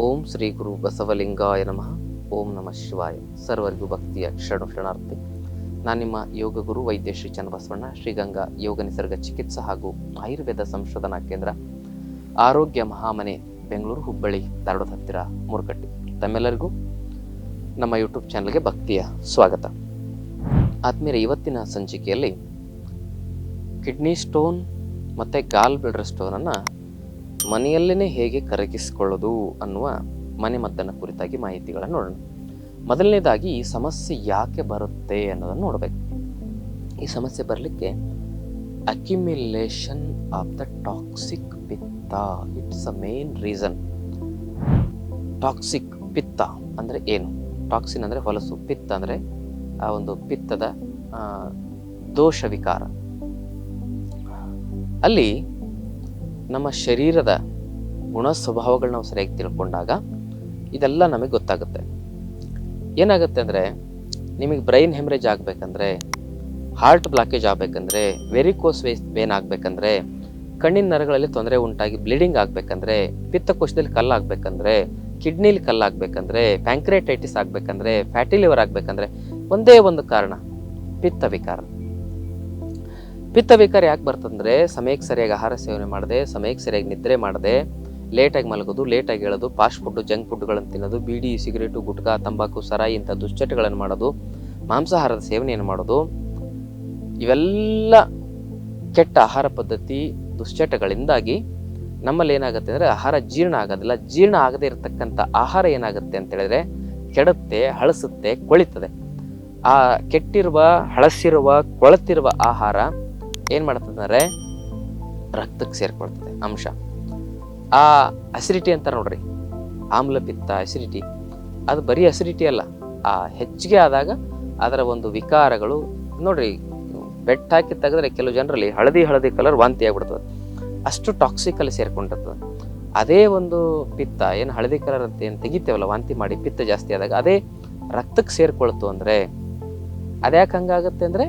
ಓಂ ಶ್ರೀ ಗುರು ಬಸವಲಿಂಗಾಯ ನಮಃ. ಓಂ ನಮಃ ಶಿವಾಯ. ಸರ್ವರಿಗೂ ಭಕ್ತಿಯ ಶರಣು ಕ್ಷಣಾರ್ಥಿ ನಾನು ನಿಮ್ಮ ಯೋಗ ಗುರು ವೈದ್ಯ ಶ್ರೀ ಚನ್ನಬಸವಣ್ಣ, ಶ್ರೀಗಂಗಾ ಯೋಗ ನಿಸರ್ಗ ಚಿಕಿತ್ಸಾ ಹಾಗೂ ಆಯುರ್ವೇದ ಸಂಶೋಧನಾ ಕೇಂದ್ರ, ಆರೋಗ್ಯ ಮಹಾಮನೆ, ಬೆಂಗಳೂರು ಹುಬ್ಬಳ್ಳಿ ಧಾರವಾಡ ಹತ್ತಿರ ಮುರುಕಟ್ಟಿ ತಮ್ಮೆಲ್ಲರಿಗೂ ನಮ್ಮ ಯೂಟ್ಯೂಬ್ ಚಾನಲ್ಗೆ ಭಕ್ತಿಯ ಸ್ವಾಗತ. ಆದ್ಮೇಲೆ ಇವತ್ತಿನ ಸಂಚಿಕೆಯಲ್ಲಿ ಕಿಡ್ನಿ ಸ್ಟೋನ್ ಮತ್ತು ಗಾಲ್ ಬ್ಲಡರ್ ಸ್ಟೋನನ್ನು ಮನೆಯಲ್ಲೇ ಹೇಗೆ ಕರಗಿಸಿಕೊಳ್ಳೋದು ಅನ್ನುವ ಮನೆ ಮದ್ದನ್ನು ಕುರಿತಾಗಿ ಮಾಹಿತಿಗಳನ್ನು ನೋಡೋಣ. ಮೊದಲನೇದಾಗಿ ಈ ಸಮಸ್ಯೆ ಯಾಕೆ ಬರುತ್ತೆ ಅನ್ನೋದನ್ನು ನೋಡಬೇಕು. ಈ ಸಮಸ್ಯೆ ಬರಲಿಕ್ಕೆ accumulation of the toxic pitta it's a main reason. Toxic ಪಿತ್ತ ಅಂದರೆ ಏನು? ಟಾಕ್ಸಿನ್ ಅಂದರೆ ಹೊಲಸು, ಪಿತ್ತ ಅಂದರೆ ಆ ಒಂದು ಪಿತ್ತದ ದೋಷ ವಿಕಾರ ಅಲ್ಲಿ ನಮ್ಮ ಶರೀರದ ಗುಣ ಸ್ವಭಾವಗಳನ್ನ ನಾವು ಸರಿಯಾಗಿ ತಿಳ್ಕೊಂಡಾಗ ಇದೆಲ್ಲ ನಮಗೆ ಗೊತ್ತಾಗುತ್ತೆ. ಏನಾಗುತ್ತೆ ಅಂದರೆ ನಿಮಗೆ ಬ್ರೈನ್ ಹೆಮ್ರೇಜ್ ಆಗಬೇಕಂದ್ರೆ ಹಾರ್ಟ್ ಬ್ಲಾಕೇಜ್ ಆಗಬೇಕಂದ್ರೆ ವೆರಿಕೋಸ್ ವೇಸ್ ವೇನ್ ಆಗಬೇಕಂದ್ರೆ, ಕಣ್ಣಿನ ನರಗಳಲ್ಲಿ ತೊಂದರೆ ಉಂಟಾಗಿ ಬ್ಲೀಡಿಂಗ್ ಆಗಬೇಕಂದ್ರೆ, ಪಿತ್ತಕೋಶದಲ್ಲಿ ಕಲ್ಲಾಗಬೇಕಂದ್ರೆ ಕಿಡ್ನಿಲಿ ಕಲ್ಲಾಗಬೇಕಂದ್ರೆ ಪ್ಯಾಂಕ್ರೇಟೈಟಿಸ್ ಆಗಬೇಕಂದ್ರೆ ಫ್ಯಾಟಿ ಲಿವರ್ ಆಗಬೇಕಂದ್ರೆ ಒಂದೇ ಒಂದು ಕಾರಣ, ಪಿತ್ತ ವಿಕಾರ. ಪಿತ್ತ ವಿಕಾರ ಯಾಕೆ ಬರ್ತಂದ್ರೆ, ಸಮಯಕ್ಕೆ ಸರಿಯಾಗಿ ಆಹಾರ ಸೇವನೆ ಮಾಡದೆ, ಸಮಯಕ್ಕೆ ಸರಿಯಾಗಿ ನಿದ್ರೆ ಮಾಡದೆ, ಲೇಟಾಗಿ ಮಲಗೋದು, ಲೇಟಾಗಿ ಹೇಳೋದು ಫಾಸ್ಟ್ ಫುಡ್ ಜಂಕ್ ಫುಡ್ಗಳನ್ನು ತಿನ್ನೋದು, ಬೀಡಿ ಸಿಗರೇಟು ಗುಟ್ಕಾ, ತಂಬಾಕು, ಸರಾಯಿ ಇಂಥ ದುಶ್ಚಟಗಳನ್ನು ಮಾಡೋದು, ಮಾಂಸಾಹಾರದ ಸೇವನೆಯನ್ನು ಮಾಡೋದು, ಇವೆಲ್ಲ ಕೆಟ್ಟ ಆಹಾರ ಪದ್ಧತಿ ದುಶ್ಚಟಗಳಿಂದಾಗಿ ನಮ್ಮಲ್ಲಿ ಏನಾಗುತ್ತೆ ಅಂದರೆ ಆಹಾರ ಜೀರ್ಣ ಆಗೋದಿಲ್ಲ. ಜೀರ್ಣ ಆಗದೇ ಇರತಕ್ಕಂಥ ಆಹಾರ ಏನಾಗುತ್ತೆ ಅಂತ ಹೇಳಿದ್ರೆ ಕೆಡುತ್ತೆ, ಹಳಸುತ್ತೆ, ಕೊಳಿತದೆ. ಆ ಕೆಟ್ಟಿರುವ, ಹಳಸಿರುವ, ಕೊಳತಿರುವ ಆಹಾರ ಏನು ಮಾಡ್ತದಂದರೆ ರಕ್ತಕ್ಕೆ ಸೇರ್ಕೊಳ್ತದೆ, ಅಂಶ. ಆ ಅಸಿಡಿಟಿ ಅಂತಾರೆ ನೋಡ್ರಿ, ಆಮ್ಲಪಿತ್ತ ಅಸಿಡಿಟಿ ಅದು ಬರೀ ಅಸಿಡಿಟಿ ಅಲ್ಲ, ಆ ಹೆಚ್ಚಿಗೆ ಆದಾಗ ಅದರ ಒಂದು ವಿಕಾರಗಳು, ನೋಡ್ರಿ, ಬೆಟ್ಟ ಹಾಕಿ ತೆಗೆದ್ರೆ ಕೆಲವು ಜನರಲ್ಲಿ ಹಳದಿ ಹಳದಿ ಕಲರ್ ವಾಂತಿ ಆಗ್ಬಿಡ್ತದೆ. ಅಷ್ಟು ಟಾಕ್ಸಿಕಲ್ಲಿ ಸೇರ್ಕೊಂಡಿರ್ತದೆ. ಅದೇ ಒಂದು ಪಿತ್ತ, ಏನು ಹಳದಿ ಕಲರ್ ಅಂತ ಏನು ತೆಗಿತೇವಲ್ಲ, ವಾಂತಿ ಮಾಡಿ ಪಿತ್ತ ಜಾಸ್ತಿ ಆದಾಗ, ಅದೇ ರಕ್ತಕ್ಕೆ ಸೇರ್ಕೊಳ್ತು ಅಂದರೆ, ಅದ್ಯಾಕೆ ಹಂಗಾಗುತ್ತೆ ಅಂದ್ರೆ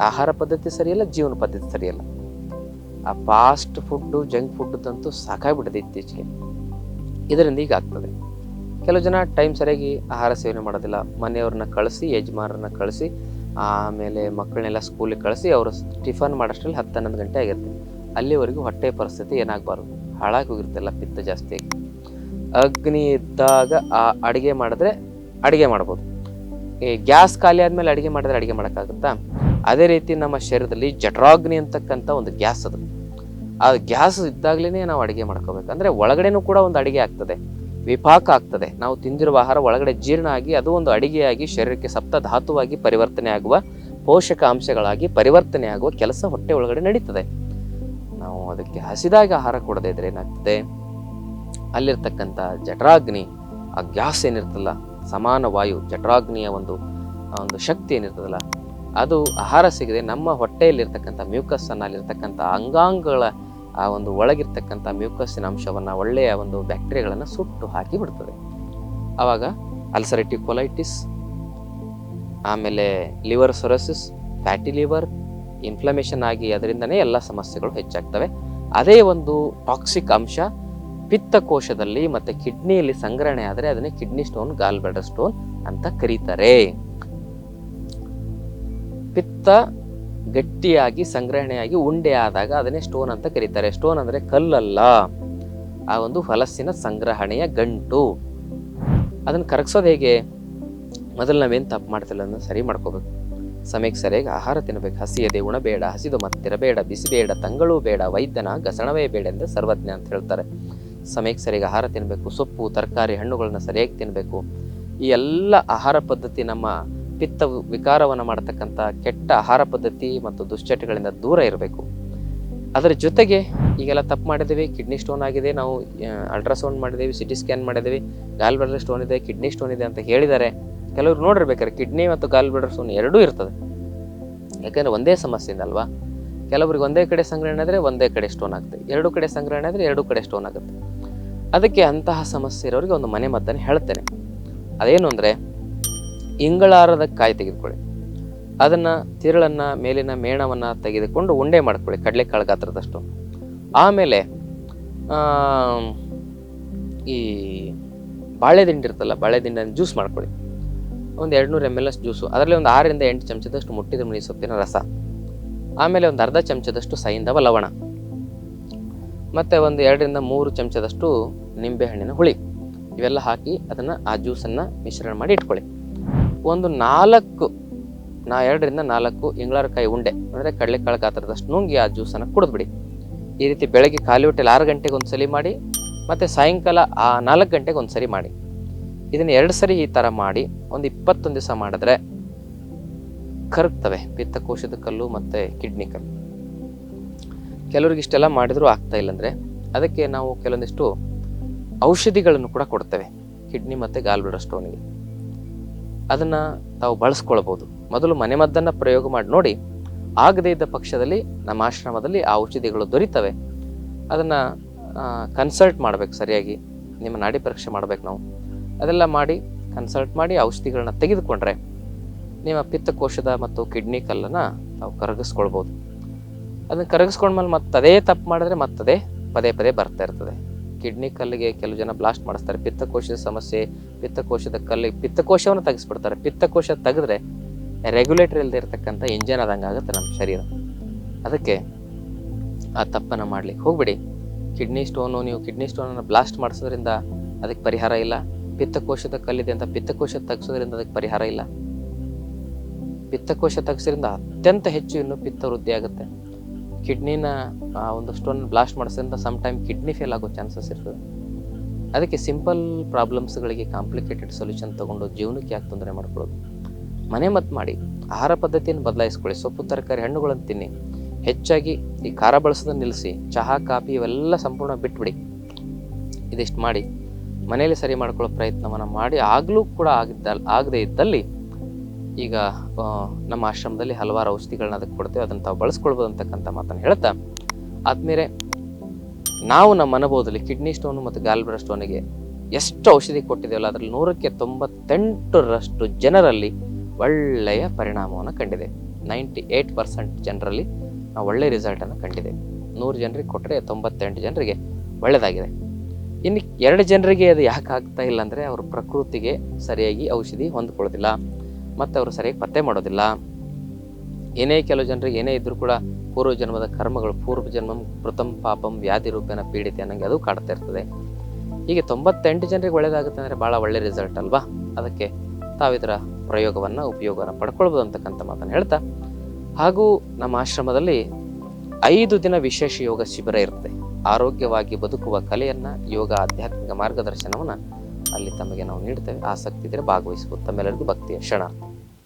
ಆಹಾರ ಪದ್ಧತಿ ಸರಿಯಲ್ಲ, ಜೀವನ ಪದ್ಧತಿ ಸರಿಯಲ್ಲ. ಆ ಫಾಸ್ಟ್ ಫುಡ್ಡು ಜಂಕ್ ಫುಡ್ದಂತೂ ಸಾಕಾಗ್ಬಿಟ್ಟಿದೆ ಇತ್ತೀಚೆಗೆ. ಇದರಿಂದ ಈಗ ಆಗ್ತದೆ. ಕೆಲವು ಜನ ಟೈಮ್ ಸರಿಯಾಗಿ ಆಹಾರ ಸೇವನೆ ಮಾಡೋದಿಲ್ಲ. ಮನೆಯವ್ರನ್ನ ಕಳಿಸಿ, ಯಜಮಾನರನ್ನ ಕಳಿಸಿ, ಆಮೇಲೆ ಮಕ್ಕಳನ್ನೆಲ್ಲ ಸ್ಕೂಲಿಗೆ ಕಳಿಸಿ, ಅವರು ಟಿಫನ್ ಮಾಡೋಷ್ಟರಲ್ಲಿ ಹತ್ತು ಹನ್ನೊಂದು ಗಂಟೆ ಆಗಿರುತ್ತೆ. ಅಲ್ಲಿವರೆಗೂ ಹೊಟ್ಟೆ ಪರಿಸ್ಥಿತಿ ಏನಾಗಬಾರ್ದು? ಹಾಳಾಗಿ ಹೋಗಿರುತ್ತಲ್ಲ ಪಿತ್ತ ಜಾಸ್ತಿ ಅಗ್ನಿ ಇದ್ದಾಗ ಆ ಅಡುಗೆ ಮಾಡಿದ್ರೆ ಅಡುಗೆ ಮಾಡ್ಬೋದು. ಈ ಗ್ಯಾಸ್ ಖಾಲಿ ಆದಮೇಲೆ ಅಡುಗೆ ಮಾಡಿದ್ರೆ ಅಡುಗೆ ಮಾಡೋಕ್ಕಾಗುತ್ತಾ? ಅದೇ ರೀತಿ ನಮ್ಮ ಶರೀರದಲ್ಲಿ ಜಠರಾಗ್ನಿ ಅಂತಕ್ಕಂಥ ಒಂದು ಗ್ಯಾಸ್ ಅದು. ಆ ಗ್ಯಾಸ್ ಇದ್ದಾಗ್ಲೇ ನಾವು ಅಡುಗೆ ಮಾಡ್ಕೋಬೇಕು. ಅಂದರೆ ಒಳಗಡೆನೂ ಕೂಡ ಒಂದು ಅಡುಗೆ ಆಗ್ತದೆ. ವಿಪಾಕ ಆಗ್ತದೆ. ನಾವು ತಿಂದಿರುವ ಆಹಾರ ಒಳಗಡೆ ಜೀರ್ಣ ಆಗಿ ಅದು ಒಂದು ಅಡಿಗೆಯಾಗಿ ಶರೀರಕ್ಕೆ ಸಪ್ತ ಧಾತುವಾಗಿ ಪರಿವರ್ತನೆ ಆಗುವ ಪೋಷಕ ಅಂಶಗಳಾಗಿ ಪರಿವರ್ತನೆ ಆಗುವ ಕೆಲಸ ಹೊಟ್ಟೆ ಒಳಗಡೆ ನಡೀತದೆ. ನಾವು ಅದಕ್ಕೆ ಹಸಿದಾಗ ಆಹಾರ ಕೊಡದೇ ಇದ್ರೆ ಏನಾಗ್ತದೆ? ಅಲ್ಲಿರ್ತಕ್ಕಂಥ ಜಠರಾಗ್ನಿ, ಆ ಗ್ಯಾಸ್ ಏನಿರ್ತಲ್ಲ ಸಮಾನ ವಾಯು ಜಠರಾಗ್ನಿಯ ಒಂದು ಒಂದು ಶಕ್ತಿ ಏನಿರ್ತದಲ್ಲ ಅದು ಆಹಾರ ಸಿಗದೆ ನಮ್ಮ ಹೊಟ್ಟೆಯಲ್ಲಿರ್ತಕ್ಕಂಥ ಮ್ಯೂಕಸ್ ಅನ್ನ ಅಲ್ಲಿರ್ತಕ್ಕಂಥ ಅಂಗಾಂಗಗಳ, ಆ, ಒಂದು ಒಳಗಿರ್ತಕ್ಕಂಥ ಮ್ಯೂಕಸ್ಸಿನ ಅಂಶವನ್ನ, ಒಳ್ಳೆಯ ಒಂದು ಬ್ಯಾಕ್ಟೀರಿಯಾಗಳನ್ನು ಸುಟ್ಟು ಹಾಕಿ ಬಿಡ್ತದೆ. ಆವಾಗ ಅಲ್ಸರೇಟಿವ್ ಕೊಲೈಟಿಸ್ ಆಮೇಲೆ liver cirrhosis fatty liver inflammation ಆಗಿ ಅದರಿಂದನೇ ಎಲ್ಲ ಸಮಸ್ಯೆಗಳು ಹೆಚ್ಚಾಗ್ತವೆ. ಅದೇ ಒಂದು ಟಾಕ್ಸಿಕ್ ಅಂಶ ಪಿತ್ತಕೋಶದಲ್ಲಿ ಮತ್ತೆ ಕಿಡ್ನಿಯಲ್ಲಿ ಸಂಗ್ರಹಣೆ ಆದರೆ ಅದನ್ನೇ ಕಿಡ್ನಿ ಸ್ಟೋನ್ ಗಾಲ್ ಸ್ಟೋನ್ ಅಂತ ಕರೀತಾರೆ. ಪಿತ್ತ ಗಟ್ಟಿಯಾಗಿ, ಸಂಗ್ರಹಣೆಯಾಗಿ ಉಂಡೆ ಆದಾಗ ಅದನ್ನೇ ಸ್ಟೋನ್ ಅಂತ ಕರೀತಾರೆ. ಸ್ಟೋನ್ ಅಂದ್ರೆ ಕಲ್ಲಲ್ಲ. ಆ ಒಂದು ಹೊಲಸಿನ ಸಂಗ್ರಹಣೆಯ ಗಂಟು. ಅದನ್ನು ಕರಗಿಸೋದು ಹೇಗೆ? ಮೊದಲು ನಾವೇನು ತಪ್ಪು ಮಾಡ್ತಿಲ್ಲ ಅದನ್ನ ಸರಿ ಮಾಡ್ಕೋಬೇಕು. ಸಮಯಕ್ಕೆ ಸರಿಯಾಗಿ ಆಹಾರ ತಿನ್ನಬೇಕು ಹಸಿಯದೆ ಉಣಬೇಡ ಹಸಿದು ಮತ್ತಿರಬೇಡ ಬಿಸಿ ಬೇಡ, ತಂಗಳು ಬೇಡ, ವೈದ್ಯನ, ಗಸಣವೇ ಬೇಡ ಎಂದು ಸರ್ವಜ್ಞ ಅಂತ ಹೇಳ್ತಾರೆ. ಸಮಯಕ್ಕೆ ಸರಿಯಾಗಿ ಆಹಾರ ತಿನ್ನಬೇಕು ಸೊಪ್ಪು, ತರಕಾರಿ ಹಣ್ಣುಗಳನ್ನ ಸರಿಯಾಗಿ ತಿನ್ನಬೇಕು ಈ ಎಲ್ಲ ಆಹಾರ ಪದ್ಧತಿ ನಮ್ಮ ಪಿತ್ತ ವಿಕಾರವನ್ನು ಮಾಡತಕ್ಕಂಥ ಕೆಟ್ಟ ಆಹಾರ ಪದ್ಧತಿ ಮತ್ತು ದುಶ್ಚಟಗಳಿಂದ ದೂರ ಇರಬೇಕು. ಅದರ ಜೊತೆಗೆ ಈಗೆಲ್ಲ ತಪ್ಪು ಮಾಡಿದ್ದೀವಿ, ಕಿಡ್ನಿ ಸ್ಟೋನ್ ಆಗಿದೆ, ನಾವು ಅಲ್ಟ್ರಾಸೌಂಡ್ ಮಾಡಿದ್ದೀವಿ ಸಿ ಟಿ ಸ್ಕ್ಯಾನ್ ಮಾಡಿದ್ದೀವಿ, ಗಾಲ್ ಬ್ಲಡರ್ ಸ್ಟೋನ್ ಇದೆ, ಕಿಡ್ನಿ ಸ್ಟೋನ್ ಇದೆ ಅಂತ ಹೇಳಿದ್ದಾರೆ ಕೆಲವರು ನೋಡಿರ್ಬೇಕಾದ್ರೆ ಕಿಡ್ನಿ ಮತ್ತು ಗಾಲ್ ಬ್ಲಡರ್ ಸ್ಟೋನ್ ಎರಡೂ ಇರ್ತದೆ. ಯಾಕೆಂದರೆ ಒಂದೇ ಸಮಸ್ಯೆಯಿಂದ ಅಲ್ವಾ? ಕೆಲವರಿಗೆ ಒಂದೇ ಕಡೆ ಸಂಗ್ರಹಣೆ ಆದರೆ ಒಂದೇ ಕಡೆ ಸ್ಟೋನ್ ಆಗುತ್ತೆ. ಎರಡು ಕಡೆ ಸಂಗ್ರಹಣೆ ಆದರೆ ಎರಡು ಕಡೆ ಸ್ಟೋನ್ ಆಗುತ್ತೆ. ಅದಕ್ಕೆ ಅಂತಹ ಸಮಸ್ಯೆ ಇರೋರಿಗೆ ಒಂದು ಮನೆ ಮದ್ದನ್ನು ಹೇಳ್ತೇನೆ. ಅದೇನು ಅಂದರೆ ಇಂಗಳಾರದ ಕಾಯಿ ತೆಗೆದುಕೊಳ್ಳಿ. ಅದನ್ನ ತಿರುಳನ್ನು, ಮೇಲಿನ ಮೇಣವನ್ನ ತೆಗೆದುಕೊಂಡು ಉಂಡೆ ಮಾಡ್ಕೊಳ್ಳಿ, ಕಡಲೆಕಾಳು ಗಾತ್ರದಷ್ಟು. ಆಮೇಲೆ ಈ ಬಾಳೆ ದಿಂಡಿ ಇರ್ತಲ್ಲ ಬಾಳೆ ಜ್ಯೂಸ್ ಮಾಡ್ಕೊಳ್ಳಿ. ಒಂದು ಎರಡು ನೂರು ಎಂ ಎಲ್ ಅಷ್ಟು ಜ್ಯೂಸು, ಅದರಲ್ಲಿ ಒಂದು ಆರರಿಂದ ಎಂಟು ಚಮಚದಷ್ಟು ಮುಟ್ಟಿದ ಮುಳಿ ಸೊಪ್ಪಿನ ರಸ. ಆಮೇಲೆ ಒಂದು ಅರ್ಧ ಚಮಚದಷ್ಟು ಸೈಂಧವ ಲವಣ. ಮತ್ತು ಒಂದು ಎರಡರಿಂದ ಮೂರು ಚಮಚದಷ್ಟು ನಿಂಬೆಹಣ್ಣಿನ ಹುಳಿ. ಇವೆಲ್ಲ ಹಾಕಿ ಅದನ್ನು ಆ ಜ್ಯೂಸನ್ನು ಮಿಶ್ರಣ ಮಾಡಿ ಇಟ್ಕೊಳ್ಳಿ. ಒಂದು ನಾಲ್ಕು, ನಾ ಎರಡರಿಂದ ನಾಲ್ಕು ಇಂಗ್ಳಾರಕಾಯಿ ಉಂಡೆ, ಅಂದರೆ ಕಡಲೆಕಾಳು ಗಾತ್ರದಷ್ಟು ನುಂಗಿ ಆ ಜ್ಯೂಸನ್ನು ಕುಡಿದ್ಬಿಡಿ. ಈ ರೀತಿ ಬೆಳಗ್ಗೆ ಖಾಲಿ ಹೊಟ್ಟೆಲಿ ಆರು ಗಂಟೆಗೆ ಒಂದು ಮಾಡಿ, ಮತ್ತು ಸಾಯಂಕಾಲ ಆ ನಾಲ್ಕು ಗಂಟೆಗೆ ಒಂದು ಸರಿ ಮಾಡಿ. ಇದನ್ನು ಎರಡು ಸರಿ ಈ ಥರ ಮಾಡಿ, ಒಂದು ಇಪ್ಪತ್ತೊಂದು ದಿವಸ ಮಾಡಿದ್ರೆ ಕರಗ್ತವೆ, ಪಿತ್ತಕೋಶದ ಕಲ್ಲು ಮತ್ತು ಕಿಡ್ನಿ ಕಲ್ಲು. ಕೆಲವ್ರಿಗೆ ಇಷ್ಟೆಲ್ಲ ಮಾಡಿದರೂ ಆಗ್ತಾ ಇಲ್ಲ ಅಂದರೆ ಅದಕ್ಕೆ ನಾವು ಕೆಲವೊಂದಿಷ್ಟು ಔಷಧಿಗಳನ್ನು ಕೂಡ ಕೊಡ್ತೇವೆ, ಕಿಡ್ನಿ ಮತ್ತು ಗಾಲ್ಬ್ಲಡರ್ ಸ್ಟೋನಿಗೆ ಅದನ್ನು ತಾವು ಬಳಸ್ಕೊಳ್ಬೋದು. ಮೊದಲು ಮನೆಮದ್ದನ್ನು ಪ್ರಯೋಗ ಮಾಡಿ ನೋಡಿ, ಆಗದೇ ಇದ್ದ ಪಕ್ಷದಲ್ಲಿ ನಮ್ಮ ಆಶ್ರಮದಲ್ಲಿ ಆ ಔಷಧಿಗಳು ದೊರೀತವೆ. ಅದನ್ನು ಕನ್ಸಲ್ಟ್ ಮಾಡ್ಬೇಕು ಸರಿಯಾಗಿ. ನಿಮ್ಮ ನಾಡಿ ಪರೀಕ್ಷೆ ಮಾಡ್ಬೇಕು ನಾವು. ಅದೆಲ್ಲ ಮಾಡಿ ಕನ್ಸಲ್ಟ್ ಮಾಡಿ ಔಷಧಿಗಳನ್ನ ತೆಗೆದುಕೊಂಡ್ರೆ, ನಿಮ್ಮ ಪಿತ್ತಕೋಶದ ಮತ್ತು ಕಿಡ್ನಿ ಕಲ್ಲನ್ನು ತಾವು ಕರಗಿಸ್ಕೊಳ್ಬೋದು. ಅದನ್ನು ಕರಗಿಸ್ಕೊಂಡ್ಮೇಲೆ ಮತ್ತದೇ ತಪ್ಪು ಮಾಡಿದ್ರೆ ಮತ್ತದೇ ಪದೇ ಪದೇ ಬರ್ತಾ ಇರ್ತದೆ. ಕಿಡ್ನಿ ಕಲ್ಲಿಗೆ ಕೆಲವು ಜನ ಬ್ಲಾಸ್ಟ್ ಮಾಡಿಸ್ತಾರೆ. ಪಿತ್ತಕೋಶದ ಸಮಸ್ಯೆ ಪಿತ್ತಕೋಶದ ಕಲ್ಲು ಪಿತ್ತಕೋಶವನ್ನು ತೆಗೆಸ್ಬಿಡ್ತಾರೆ. ಪಿತ್ತಕೋಶ ತೆಗೆದ್ರೆ ರೆಗ್ಯುಲೇಟರ್ ಇಲ್ಲದೆ ಇರತಕ್ಕಂಥ ಇಂಜನ್ ಆದಂಗೆ ಆಗುತ್ತೆ ನಮ್ಮ ಶರೀರ. ಅದಕ್ಕೆ ಆ ತಪ್ಪನ್ನು ಮಾಡ್ಲಿಕ್ಕೆ ಹೋಗ್ಬಿಡಿ. ಕಿಡ್ನಿ ಸ್ಟೋನು ನೀವು ಕಿಡ್ನಿ ಸ್ಟೋನನ್ನು ಬ್ಲಾಸ್ಟ್ ಮಾಡಿಸೋದ್ರಿಂದ ಅದಕ್ಕೆ ಪರಿಹಾರ ಇಲ್ಲ. ಪಿತ್ತಕೋಶದ ಕಲ್ಲಿದೆ ಅಂತ ಪಿತ್ತಕೋಶ ತೆಗೆಸೋದ್ರಿಂದ ಅದಕ್ಕೆ ಪರಿಹಾರ ಇಲ್ಲ. ಪಿತ್ತಕೋಶ ತೆಗೆಸೋದ್ರಿಂದ ಅತ್ಯಂತ ಹೆಚ್ಚು ಇನ್ನು ಪಿತ್ತ ವೃದ್ಧಿ ಆಗುತ್ತೆ. ಕಿಡ್ನಿನ ಒಂದು ಸ್ಟೋನ್ ಬ್ಲಾಸ್ಟ್ ಮಾಡಿಸೋದ್ರಿಂದ ಸಮ್ ಟೈಮ್ ಕಿಡ್ನಿ ಫೇಲ್ ಆಗೋ ಚಾನ್ಸಸ್ ಇರ್ತದೆ. ಅದಕ್ಕೆ ಸಿಂಪಲ್ ಪ್ರಾಬ್ಲಮ್ಸ್ಗಳಿಗೆ ಕಾಂಪ್ಲಿಕೇಟೆಡ್ ಸೊಲ್ಯೂಷನ್ ತೊಗೊಂಡು ಜೀವನಕ್ಕೆ ಯಾಕೆ ತೊಂದರೆ ಮಾಡ್ಕೊಳ್ಳೋದು? ಮನೆ ಮತ್ತು ಮಾಡಿ, ಆಹಾರ ಪದ್ಧತಿಯನ್ನು ಬದಲಾಯಿಸ್ಕೊಳ್ಳಿ, ಸೊಪ್ಪು, ತರಕಾರಿ, ಹಣ್ಣುಗಳನ್ನು ತಿನ್ನಿ. ಹೆಚ್ಚಾಗಿ ಈ ಖಾರ ಬಳಸೋದನ್ನು ನಿಲ್ಲಿಸಿ ಚಹಾ, ಕಾಫಿ ಇವೆಲ್ಲ ಸಂಪೂರ್ಣ ಬಿಟ್ಬಿಡಿ. ಇದಿಷ್ಟು ಮಾಡಿ, ಮನೆಯಲ್ಲಿ ಸರಿ ಮಾಡ್ಕೊಳ್ಳೋ ಪ್ರಯತ್ನವನ್ನು ಮಾಡಿ, ಆಗಲೂ ಕೂಡ ಆಗಿದ್ದ ಆಗದೇ ಇದ್ದಲ್ಲಿ ಈಗ ನಮ್ಮ ಆಶ್ರಮದಲ್ಲಿ ಹಲವಾರು ಔಷಧಿಗಳನ್ನ ಅದಕ್ಕೆ ಕೊಡ್ತೇವೆ. ಅದನ್ನು ತಾವು ಬಳಸ್ಕೊಳ್ಬೋದು ಅಂತಕ್ಕಂಥ ಮಾತನ್ನು ಹೇಳ್ತಾ, ಆದ್ಮೇಲೆ ನಾವು ನಮ್ಮ ಅನುಭವದಲ್ಲಿ ಕಿಡ್ನಿ ಸ್ಟೋನ್ ಮತ್ತು ಗಾಲ್ಬ್ರ ಸ್ಟೋನಿಗೆ ಎಷ್ಟು ಔಷಧಿ ಕೊಟ್ಟಿದ್ದೇವಲ್ಲ ಅದರಲ್ಲಿ ನೂರಕ್ಕೆ ತೊಂಬತ್ತೆಂಟರಷ್ಟು ಜನರಲ್ಲಿ ಒಳ್ಳೆಯ ಪರಿಣಾಮವನ್ನು ಕಂಡಿದೆ. ನೈಂಟಿ ಏಯ್ಟ್ ಪರ್ಸೆಂಟ್ ಜನರಲ್ಲಿ ನಾವು ಒಳ್ಳೆಯ ರಿಸಲ್ಟನ್ನು ಕಂಡಿದೆ. ನೂರು ಜನರಿಗೆ ಕೊಟ್ಟರೆ ತೊಂಬತ್ತೆಂಟು ಜನರಿಗೆ ಒಳ್ಳೆಯದಾಗಿದೆ ಇನ್ನು ಎರಡು ಜನರಿಗೆ ಅದು ಯಾಕೆ ಆಗ್ತಾ ಇಲ್ಲ ಅಂದರೆ, ಅವರು ಪ್ರಕೃತಿಗೆ ಸರಿಯಾಗಿ ಔಷಧಿ ಹೊಂದ್ಕೊಳ್ಳೋದಿಲ್ಲ, ಮತ್ತು ಅವರು ಸರಿಯಾಗಿ ಪತ್ತೆ ಮಾಡೋದಿಲ್ಲ. ಏನೇ ಕೆಲವು ಜನರಿಗೆ ಏನೇ ಇದ್ರೂ ಕೂಡ ಪೂರ್ವ ಜನ್ಮದ ಕರ್ಮಗಳು ಪೂರ್ವ ಜನ್ಮಂ ಪ್ರಥಮ ಪಾಪಂ ವ್ಯಾಧಿ ರೂಪೇನ ಪೀಡಿತೆ ಅನ್ನಂಗೆ ಅದು ಕಾಡ್ತಾ ಇರ್ತದೆ. ಹೀಗೆ ತೊಂಬತ್ತೆಂಟು ಜನರಿಗೆ ಒಳ್ಳೇದಾಗುತ್ತೆ ಅಂದರೆ ಭಾಳ ಒಳ್ಳೆ ರಿಸಲ್ಟ್ ಅಲ್ವಾ? ಅದಕ್ಕೆ ತಾವಿದರ ಪ್ರಯೋಗವನ್ನು, ಉಪಯೋಗವನ್ನು ಪಡ್ಕೊಳ್ಬೋದು ಅಂತಕ್ಕಂಥ ಮಾತನ್ನು ಹೇಳ್ತಾ. ಹಾಗೂ ನಮ್ಮ ಆಶ್ರಮದಲ್ಲಿ ಐದು ದಿನ ವಿಶೇಷ ಯೋಗ ಶಿಬಿರ ಇರುತ್ತೆ. ಆರೋಗ್ಯವಾಗಿ ಬದುಕುವ ಕಲೆಯನ್ನು, ಯೋಗ ಆಧ್ಯಾತ್ಮಿಕ ಮಾರ್ಗದರ್ಶನವನ್ನು ಅಲ್ಲಿ ತಮಗೆ ನಾವು ನೀಡ್ತೇವೆ. ಆಸಕ್ತಿ ಇದ್ದರೆ ಭಾಗವಹಿಸಬಹುದು ತಮ್ಮೆಲ್ಲರಿಗೂ ಭಕ್ತಿಯ ಕ್ಷಣ.